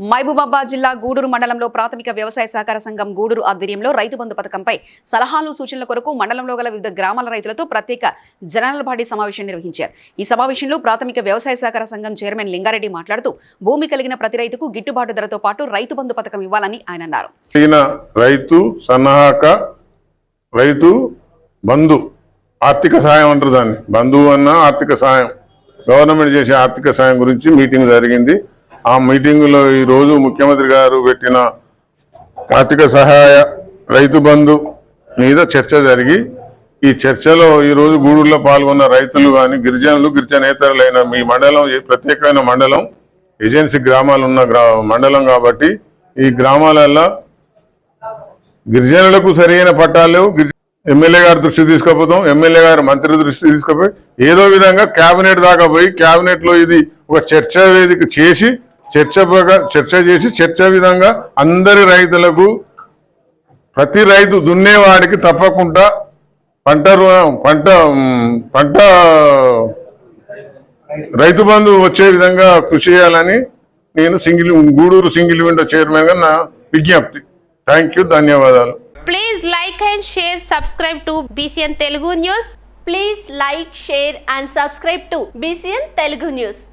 మహబూబాబాద్ జిల్లా గూడూరు మండలంలో ప్రాథమిక వ్యవసాయ సహకార సంఘం గూడూరు ఆధ్వర్యంలో రైతు బంధు పథకంపై సలహాలు సూచనల కొరకు మండలంలో గల వివిధ గ్రామాల రైతులతో ప్రత్యేక జనరల్ బాడీ సమావేశం నిర్వహించారు. ఈ సమావేశంలో ప్రాథమిక వ్యవసాయ సహకార సంఘం చైర్మన్ లింగారెడ్డి మాట్లాడుతూ భూమి కలిగిన ప్రతి రైతుకు గిట్టుబాటు ధరతో పాటు రైతు బంధు పథకం ఇవ్వాలని ఆయన అన్నారు. రైతు సన్నాహక రైతు బంధు ఆర్థిక సహాయం అంటారు దాన్ని. బంధువు అన్న ఆర్థిక సహాయం. గవర్నమెంట్ చేసే ఆర్థిక సహాయం గురించి మీటింగ్ జరిగింది. ఆ మీటింగులో ఈ రోజు ముఖ్యమంత్రి గారు పెట్టిన ఆర్థిక సహాయ రైతు బంధు మీద చర్చ జరిగి ఈ చర్చలో ఈ రోజు గూడూరులో పాల్గొన్న రైతులు కానీ గిరిజనులు గిరిజనేతరులైన మీ మండలం ఈ ప్రత్యేకమైన మండలం ఏజెన్సీ గ్రామాలు ఉన్న గ్రా మండలం కాబట్టి ఈ గ్రామాలలో గిరిజనులకు సరైన పట్టాలు లేవు. ఎమ్మెల్యే గారి దృష్టి తీసుకుపోతాం ఎమ్మెల్యే గారు మంత్రి దృష్టి తీసుకుపోయి ఏదో విధంగా కేబినెట్ దాకా పోయి కేబినెట్లో ఇది ఒక చర్చా వేదిక చేసి చర్చ చర్చ చేసి చర్చ విధంగా అందరి రైతులకు ప్రతి రైతు దున్నేవాడికి తప్పకుండా పంట రుణం పంట పంట రైతు బంధు వచ్చే విధంగా కృషి చేయాలని నేను సింగిల్ గూడూరు సింగిల్ విండో చైర్మన్గా నా విజ్ఞప్తి. థ్యాంక్ యూ ధన్యవాదాలు. Please like and share subscribe to BCN Telugu news please like share and subscribe to BCN Telugu news